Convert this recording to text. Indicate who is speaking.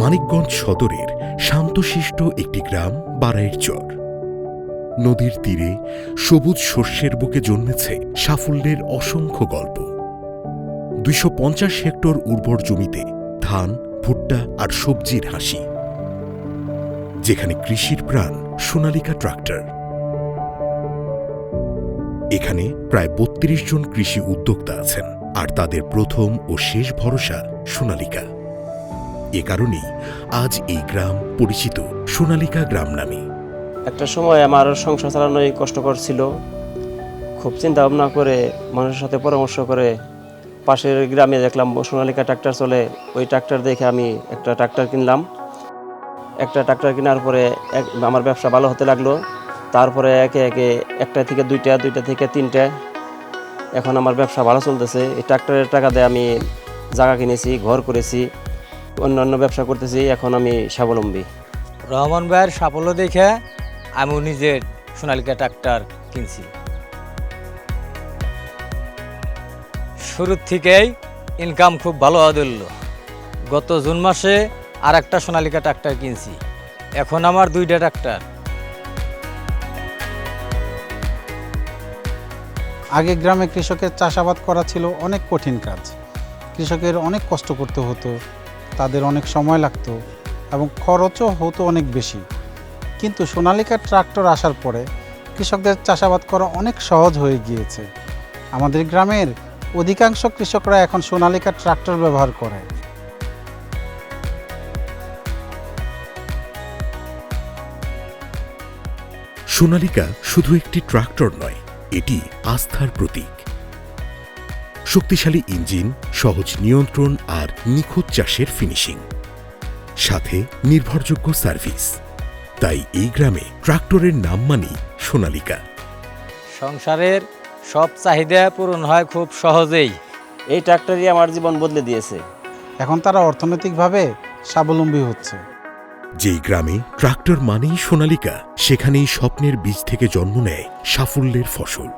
Speaker 1: মানিকগঞ্জ সদরের শান্তশিষ্ট একটি গ্রাম, বারাইর চর। নদীর তীরে সবুজ শস্যের বুকে জন্মেছে সাফল্যের অসংখ্য গল্প। দুইশো পঞ্চাশ হেক্টর উর্বর জমিতে ধান, ভুট্টা আর সবজির হাসি। যেখানে কৃষির প্রাণ সোনালিকা ট্রাক্টর। এখানে প্রায় বত্রিশ জন কৃষি উদ্যোক্তা আছেন, আর তাদের প্রথম ও শেষ ভরসা সোনালিকা। এ কারণেই আজ এই গ্রাম পরিচিত সোনালিকা গ্রাম নামে।
Speaker 2: একটা সময় আমার সংসার চালানোই কষ্টকর ছিল। খুব চিন্তা ভাবনা করে মানুষের সাথে পরামর্শ করে পাশের গ্রামে দেখলাম সোনালিকা ট্রাক্টর চলে। ওই ট্রাক্টর দেখে আমি একটা ট্রাক্টর কিনলাম। একটা ট্রাক্টর কেনার পরে এক আমার ব্যবসা ভালো হতে লাগল। তারপরে একে একে একটা থেকে দুইটা দুইটা থেকে তিনটা। এখন আমার ব্যবসা ভালো চলতেছে। এই ট্রাক্টরের টাকা দিয়ে আমি জায়গা কিনেছি, ঘর করেছি। অন্যান্য ব্যবসা করতেছি এখন আমি স্বাবলম্বী।
Speaker 3: রহমান ভাইয়ের সাফল্য দেখে আমি নিজের সোনালিকা ট্রাক্টর কিনছি। শুরুর থেকেই ইনকাম খুব ভালো হওয়া দিল গত জুন মাসে আর একটা সোনালিকা ট্রাক্টর কিনছি। এখন আমার দুইটা ট্রাক্টর।
Speaker 4: আগে গ্রামে কৃষকের চাষাবাদ করা ছিল অনেক কঠিন কাজ। কৃষকের অনেক কষ্ট করতে হতো। তাদের অনেক সময় লাগতো এবং খরচও হতো অনেক বেশি। কিন্তু সোনালিকা ট্রাক্টর আসার পরে কৃষকদের চাষাবাদ করা অনেক সহজ হয়ে গিয়েছে। আমাদের গ্রামের অধিকাংশ কৃষকরা এখন সোনালিকা ট্রাক্টর ব্যবহার করে।
Speaker 1: সোনালিকা শুধু একটি ট্রাক্টর নয়, এটি আস্থার প্রতীক। শক্তিশালী ইঞ্জিন সহজ নিয়ন্ত্রণ আর নিখুঁত চাষের ফিনিশিং। সাথে নির্ভরযোগ্য সার্ভিস। তাই এই গ্রামে ট্রাক্টরের নাম মানি সোনালিকা।
Speaker 3: সংসারের সব চাহিদা পূরণ হয় খুব সহজেই।
Speaker 2: এই ট্রাক্টরই আমার জীবন বদলে দিয়েছে।
Speaker 4: এখন তারা অর্থনৈতিকভাবে স্বাবলম্বী হচ্ছে।
Speaker 1: যেই গ্রামে ট্রাক্টর মানেই সোনালিকা সেখানেই স্বপ্নের বীজ থেকে জন্ম নেয় সাফল্যের ফসল।